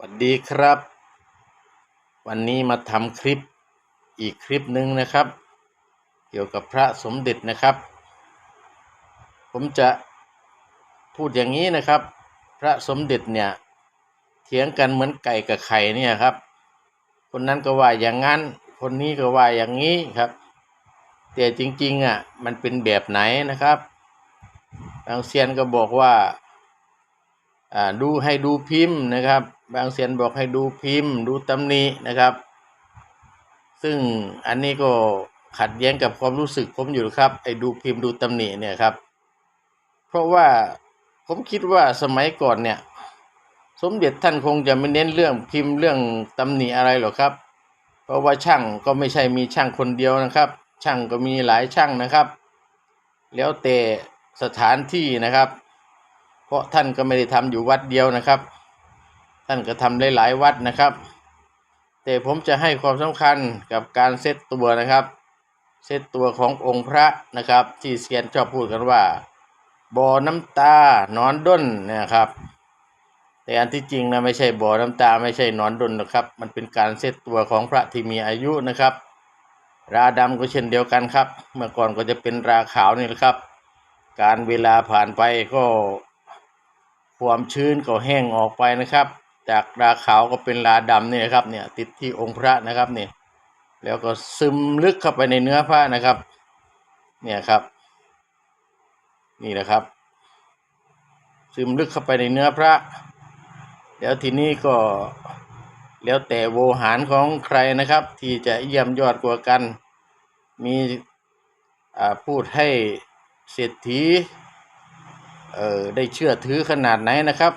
สวัสดีครับ วันนี้มาทำคลิปอีกคลิปหนึ่งนะครับ เกี่ยวกับพระสมเด็จนะครับ ผมจะพูดอย่างนี้นะครับ พระสมเด็จเนี่ยเถียงกันเหมือนไก่กับไข่เนี่ยครับ คนนั้นก็ว่าอย่างนั้น คนนี้ก็ว่าอย่างนี้ครับแต่จริงๆอะมันเป็นแบบไหนนะครับบางเซียนก็บอกว่า ดูให้ดูพิมพ์นะครับ บางเซียนบอกให้ดูพิมพ์ ดูตำหนินะครับ ซึ่งอันนี้ก็ขัดแย้งกับความรู้สึกผมอยู่ครับไอ้ดูพิมพ์ดูตำหนิเนี่ยครับ เพราะว่าผมคิดว่าสมัยก่อนเนี่ย สมเด็จท่านคงจะไม่เน้นเรื่องพิมพ์เรื่องตำหนิอะไรหรอกครับ เพราะว่าช่างก็ไม่ใช่มีช่างคนเดียวนะครับ ช่างก็มีหลายช่างนะครับ แล้วแต่สถานที่นะครับ เพราะท่านก็ไม่ได้ทำอยู่วัดเดียวนะครับ ท่านก็ทำหลายๆวัดนะครับ แต่ผมจะให้ความสำคัญกับการเซตตัวนะครับ เซตตัวขององค์พระนะครับ ที่เซียนชอบพูดกันว่าบ่อน้ำตาหนอนด้นนะครับ แต่อันที่จริงนะไม่ใช่บ่อน้ำตาไม่ใช่นอนด้นนะครับ มันเป็นการเซตตัวของพระที่มีอายุนะครับ ราดำก็เช่นเดียวกันครับ เมื่อก่อนก็จะเป็นราขาวนี่แหละครับ การเวลาผ่านไปก็ ความชื้นก็แห้งออกไปนะครับ จากราขาวก็เป็นราดำเนี่ยครับเนี่ยติดที่องค์พระนะครับเนี่ยแล้วก็ซึมลึกเข้าไปในเนื้อพระนะครับ เนี่ยครับ นี่แหละครับ ซึมลึกเข้าไปในเนื้อพระ แล้วทีนี้ก็แล้วแต่โวหารของใครนะครับ ที่จะเยี่ยมยอดกว่ากัน มีอ่าพูดให้เศรษฐี เออได้เชื่อถือขนาดไหนนะครับ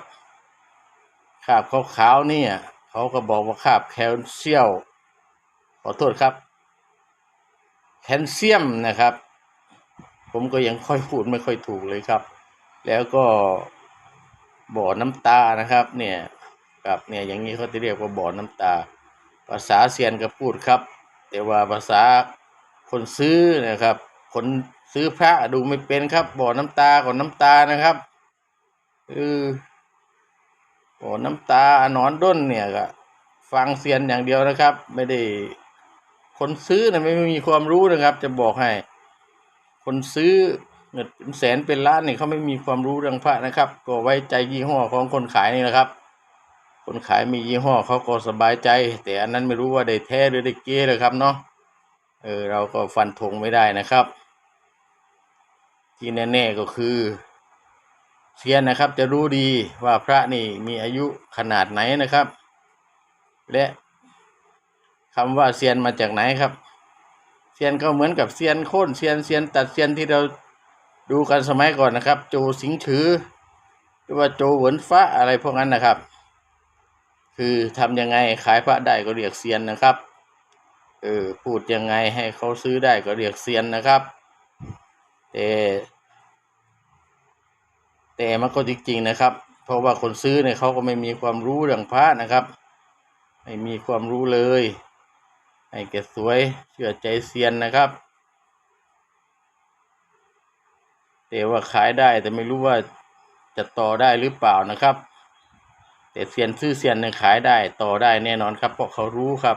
คาบขาวๆเนี่ยเขาก็บอกว่าคาบแคลเซียมขอโทษครับแคลเซียมนะครับ ผมก็ยังค่อยพูดไม่ค่อยถูกเลยครับ แล้วก็บ่อน้ำตานะครับ เนี่ยกับเนี่ยอย่างนี้เขาจะเรียกว่าบ่อน้ำตา ภาษาเซียนก็พูดครับ แต่ว่าภาษาคนซื้อนะครับ คน ซื้อพระดูไม่เป็นครับ บ่อน้ำตาก่อนน้ำตานะครับเออบ่อน้ำตาหนอนด้นเนี่ยก็ฟังเซียนอย่างเดียวนะครับ ไม่ได้ คนซื้อนะไม่มีความรู้นะครับ จะบอกให้ คนซื้อเงินเป็นแสนเป็นล้านเนี่ยเขาไม่มีความรู้เรื่องพระนะครับ ก็ไว้ใจยี่ห้อของคนขายนี่นะครับ คนขายมียี่ห้อเขาก็สบายใจ แต่อันนั้นไม่รู้ว่าได้แท้หรือได้เก้เลยครับเนาะเออเราก็ฟันธงไม่ได้นะครับ ที่แน่ๆก็คือ เซียนนะครับจะรู้ดีว่าพระนี่มีอายุขนาดไหนนะครับ และคำว่าเซียนมาจากไหนครับเซียนก็เหมือนกับเซียนโค่นเซียนเซียนตัดเซียนที่เราดูกันสมัยก่อนนะครับ โจสิงถือ หรือว่าโจเหวินฟ้าอะไรพวกนั้นนะครับ คือทำยังไงขายพระได้ก็เรียกเซียนนะครับเออพูดยังไงให้เขาซื้อได้ก็เรียกเซียนนะครับแต่ แต่มันก็จริงๆนะครับ เพราะว่าคนซื้อเนี่ยเขาก็ไม่มีความรู้เรื่องพระนะครับไม่มีความรู้เลยให้แกสวยเชื่อใจเซียนนะครับ แต่ว่าขายได้แต่ไม่รู้ว่าจะต่อได้หรือเปล่านะครับ แต่เซียนซื้อเซียนเนี่ยขายได้ต่อได้แน่นอนครับ เพราะเขารู้ครับ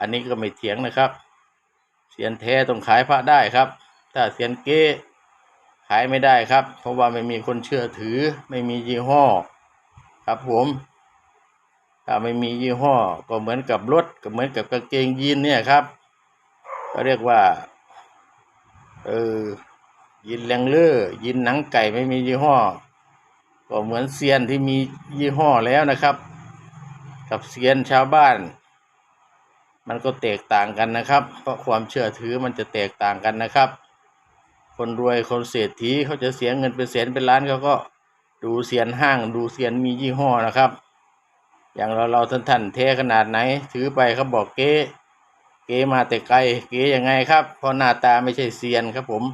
อันนี้ก็ไม่เถียงนะครับเซียนแท้ต้องขายพระได้ครับ ถ้าเซียนเกายไม่ได้ครับ เพราะว่าไม่มีคนเชื่อถือ ไม่มียี่ห้อ ครับผมถ้าไม่มียี่ห้อก็เหมือนกับรถก็เหมือนกับกางเกงยีนเนี่ยครับก็เรียกว่าเออยินแรงเล่อยินหนังไก่ไม่มียี่ห้อ ก็เหมือนเซียนที่มียี่ห้อแล้วนะครับ กับเซียนชาวบ้าน มันก็แตกต่างกันนะครับ เพราะความเชื่อถือมันจะแตกต่างกันนะครับ คนรวยคนเศรษฐีเขาจะเสียเงินเป็นแสนเป็นล้านเขาก็ดูเซียนห้างดูเซียนมียี่ห้อนะครับ อย่างเราเราท่านท่านเทขนาดไหน ถือไปเขาบอกเก๊เก๊มาแต่ไกล เก๊ยังไงครับเพราะหน้าตาไม่ใช่เซียนครับผม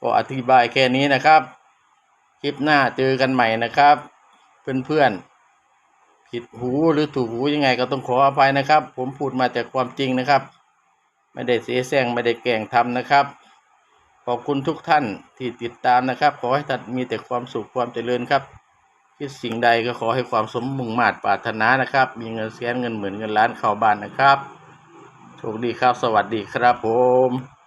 ก็อธิบายแค่นี้นะครับ คลิปหน้าเจอกันใหม่นะครับ เพื่อนๆผิดหูหรือถูกหูยังไงก็ต้องขออภัยนะครับ ผมพูดมาจากความจริงนะครับ ไม่ได้เสียแซงไม่ได้แก่งทำนะครับ ขอบคุณทุกท่านที่ติดตามนะครับ ขอให้ท่านมีแต่ความสุขความเจริญครับคคิดสิ่งใดก็ขอให้ความสมมุ่งมาตรปรารถนานะครับ มีเงินแสนเงินหมื่นเงินล้านเข้าบ้านนะครับโชคดีครับ สวัสดีครับผม